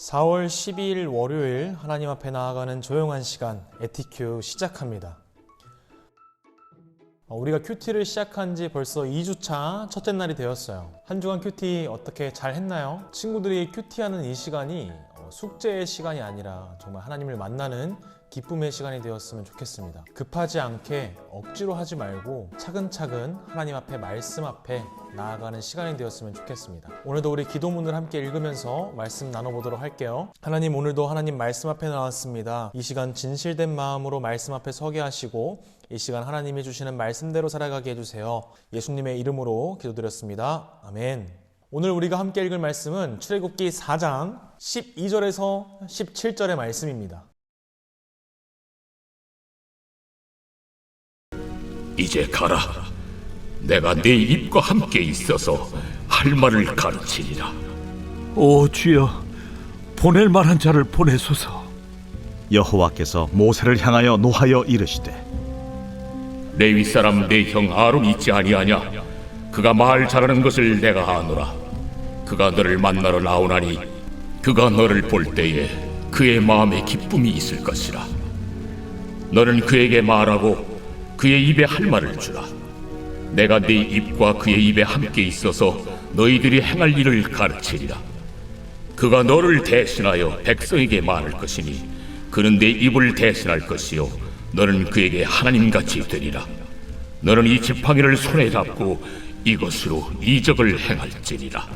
4월 12일 월요일 하나님 앞에 나아가는 조용한 시간 에티큐 시작합니다. 어, 우리가 큐티를 시작한 지 벌써 2주차 첫째 날이 되었어요. 한 주간 큐티 어떻게 잘 했나요? 친구들이 큐티하는 이 시간이 어, 숙제의 시간이 아니라 정말 하나님을 만나는 기쁨의 시간이 되었으면 좋겠습니다. 급하지 않게 억지로 하지 말고 차근차근 하나님 앞에 말씀 앞에 나아가는 시간이 되었으면 좋겠습니다. 오늘도 우리 기도문을 함께 읽으면서 말씀 나눠보도록 할게요. 하나님 오늘도 하나님 말씀 앞에 나왔습니다. 이 시간 진실된 마음으로 말씀 앞에 서게 하시고 이 시간 하나님이 주시는 말씀대로 살아가게 해주세요. 예수님의 이름으로 기도드렸습니다. 아멘. 오늘 우리가 함께 읽을 말씀은 출애굽기 4장 12절에서 17절의 말씀입니다. 이제 가라. 내가 네 입과 함께 있어서 할 말을 가르치리라. 오 주여 보낼 만한 자를 보내소서 여호와께서 모세를 향하여 노하여 이르시되 레위 사람 내 형 아론이 있지 아니하냐? 그가 말 잘하는 것을 내가 아노라. 그가 너를 만나러 나오나니 그가 너를 볼 때에 그의 마음에 기쁨이 있을 것이라. 너는 그에게 말하고 그의 입에 할 말을 주라. 내가 네 입과 그의 입에 함께 있어서 너희들이 행할 일을 가르치리라. 그가 너를 대신하여 백성에게 말할 것이니 그는 내 입을 대신할 것이요 너는 그에게 하나님같이 되리라 너는 이 지팡이를 손에 잡고 이것으로 이적을 행할지니라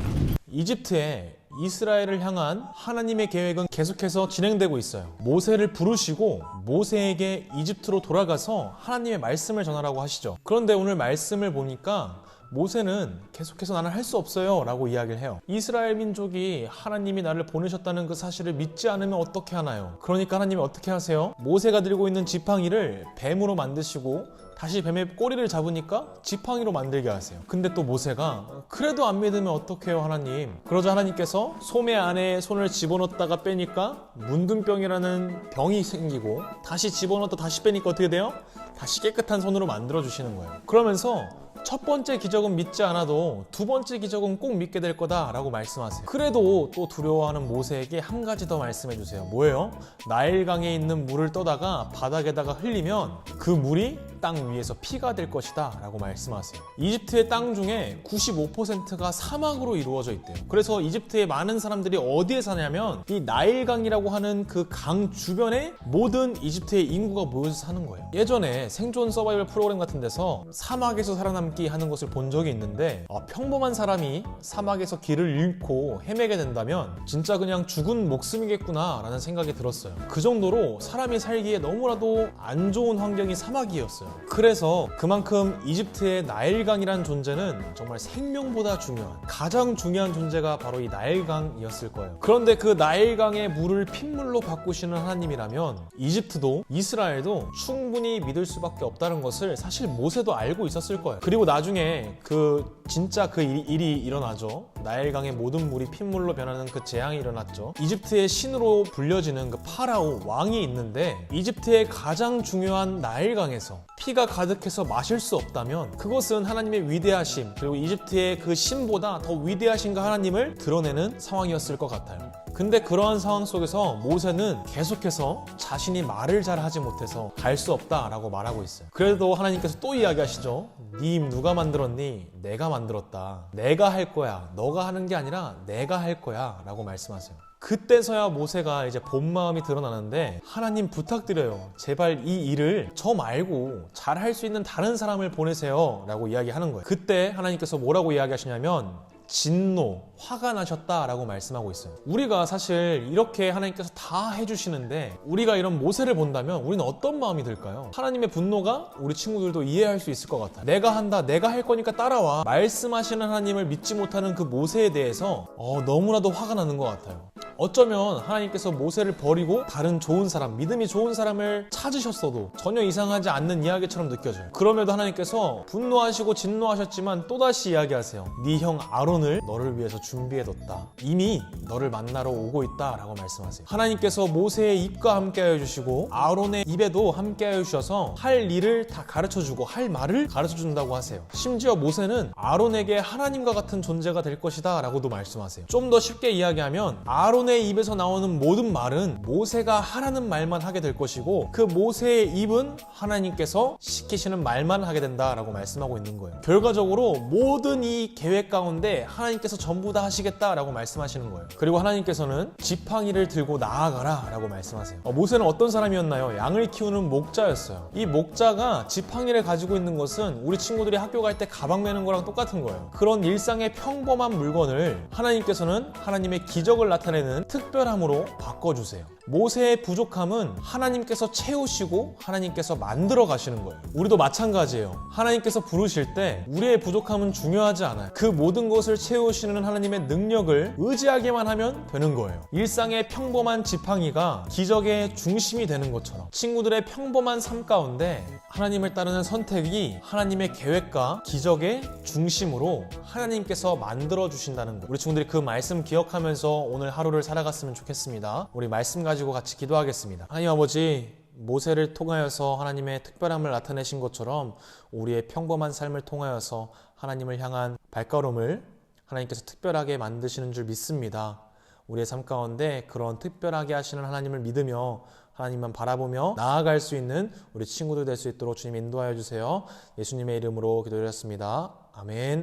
이집트에 이스라엘을 향한 하나님의 계획은 계속해서 진행되고 있어요. 모세를 부르시고 모세에게 이집트로 돌아가서 하나님의 말씀을 전하라고 하시죠. 그런데 오늘 말씀을 보니까 모세는 계속해서 나는 할 수 없어요 라고 이야기를 해요. 이스라엘 민족이 하나님이 나를 보내셨다는 그 사실을 믿지 않으면 어떻게 하나요? 그러니까 하나님이 어떻게 하세요? 모세가 들고 있는 지팡이를 뱀으로 만드시고 다시 뱀의 꼬리를 잡으니까 지팡이로 만들게 하세요. 근데 또 모세가 그래도 안 믿으면 어떡해요 하나님. 그러자 하나님께서 소매 안에 손을 집어넣었다가 빼니까 문둥병이라는 병이 생기고 다시 집어넣었다 다시 빼니까 어떻게 돼요? 다시 깨끗한 손으로 만들어 주시는 거예요. 그러면서 첫 번째 기적은 믿지 않아도 두 번째 기적은 꼭 믿게 될 거다라고 말씀하세요. 그래도 또 두려워하는 모세에게 한 가지 더 말씀해 주세요. 뭐예요? 나일강에 있는 물을 떠다가 바닥에다가 흘리면 그 물이 땅 위에서 피가 될 것이다 라고 말씀하세요. 이집트의 땅 중에 95%가 사막으로 이루어져 있대요. 그래서 이집트의 많은 사람들이 어디에 사냐면 이 나일강이라고 하는 그 강 주변에 모든 이집트의 인구가 모여서 사는 거예요. 예전에 생존 서바이벌 프로그램 같은 데서 사막에서 살아남기 하는 것을 본 적이 있는데 아, 평범한 사람이 사막에서 길을 잃고 헤매게 된다면 진짜 그냥 죽은 목숨이겠구나 라는 생각이 들었어요. 그 정도로 사람이 살기에 너무나도 안 좋은 환경이 사막이었어요. 그래서 그만큼 이집트의 나일강이라는 존재는 정말 생명보다 중요한 가장 중요한 존재가 바로 이 나일강이었을 거예요. 그런데 그 나일강의 물을 핏물로 바꾸시는 하나님이라면 이집트도 이스라엘도 충분히 믿을 수밖에 없다는 것을 사실 모세도 알고 있었을 거예요. 그리고 나중에 그 진짜 그 일이 일어나죠. 나일강의 모든 물이 핏물로 변하는 그 재앙이 일어났죠. 이집트의 신으로 불려지는 그 파라오 왕이 있는데 이집트의 가장 중요한 나일강에서 피가 가득해서 마실 수 없다면 그것은 하나님의 위대하심 그리고 이집트의 그 신보다 더 위대하신 그 하나님을 드러내는 상황이었을 것 같아요. 근데 그러한 상황 속에서 모세는 계속해서 자신이 말을 잘 하지 못해서 갈 수 없다라고 말하고 있어요. 그래도 하나님께서 또 이야기하시죠. 네 입 누가 만들었니? 내가 만들었다. 내가 할 거야. 너가 하는 게 아니라 내가 할 거야. 라고 말씀하세요. 그때서야 모세가 이제 본 마음이 드러나는데 하나님 부탁드려요. 제발 이 일을 저 말고 잘 할 수 있는 다른 사람을 보내세요. 라고 이야기하는 거예요. 그때 하나님께서 뭐라고 이야기하시냐면 진노, 화가 나셨다라고 말씀하고 있어요. 우리가 사실 이렇게 하나님께서 다 해주시는데 우리가 이런 모세를 본다면 우리는 어떤 마음이 들까요? 하나님의 분노가 우리 친구들도 이해할 수 있을 것 같아요. 내가 한다, 내가 할 거니까 따라와. 말씀하시는 하나님을 믿지 못하는 그 모세에 대해서 어, 너무나도 화가 나는 것 같아요. 어쩌면 하나님께서 모세를 버리고 다른 좋은 사람, 믿음이 좋은 사람을 찾으셨어도 전혀 이상하지 않는 이야기처럼 느껴져요. 그럼에도 하나님께서 분노하시고 진노하셨지만 또다시 이야기하세요. 네 형 아론을 너를 위해서 준비해뒀다. 이미 너를 만나러 오고 있다라고 말씀하세요. 하나님께서 모세의 입과 함께하여 주시고 아론의 입에도 함께하여 주셔서 할 일을 다 가르쳐주고 할 말을 가르쳐준다고 하세요. 심지어 모세는 아론에게 하나님과 같은 존재가 될 것이다라고도 말씀하세요. 좀 더 쉽게 이야기하면 아론 아론의 입에서 나오는 모든 말은 모세가 하라는 말만 하게 될 것이고 그 모세의 입은 하나님께서 시키시는 말만 하게 된다라고 말씀하고 있는 거예요. 결과적으로 모든 이 계획 가운데 하나님께서 전부 다 하시겠다라고 말씀하시는 거예요. 그리고 하나님께서는 지팡이를 들고 나아가라라고 말씀하세요. 어, 모세는 어떤 사람이었나요? 양을 키우는 목자였어요. 이 목자가 지팡이를 가지고 있는 것은 우리 친구들이 학교 갈 때 가방 메는 거랑 똑같은 거예요. 그런 일상의 평범한 물건을 하나님께서는 하나님의 기적을 나타내는 특별함으로 바꿔주세요. 모세의 부족함은 하나님께서 채우시고 하나님께서 만들어 가시는 거예요. 우리도 마찬가지예요. 하나님께서 부르실 때 우리의 부족함은 중요하지 않아요. 그 모든 것을 채우시는 하나님의 능력을 의지하기만 하면 되는 거예요. 일상의 평범한 지팡이가 기적의 중심이 되는 것처럼 친구들의 평범한 삶 가운데 하나님을 따르는 선택이 하나님의 계획과 기적의 중심으로 하나님께서 만들어 주신다는 것. 우리 친구들이 그 말씀 기억하면서 오늘 하루를 살아갔으면 좋겠습니다. 우리 말씀 가지고 같이 기도하겠습니다. 하나님 아버지 모세를 통하여서 하나님의 특별함을 나타내신 것처럼 우리의 평범한 삶을 통하여서 하나님을 향한 발걸음을 하나님께서 특별하게 만드시는 줄 믿습니다. 우리의 삶 가운데 그런 특별하게 하시는 하나님을 믿으며 하나님만 바라보며 나아갈 수 있는 우리 친구들 될 수 있도록 주님 인도하여 주세요. 예수님의 이름으로 기도드렸습니다. 아멘.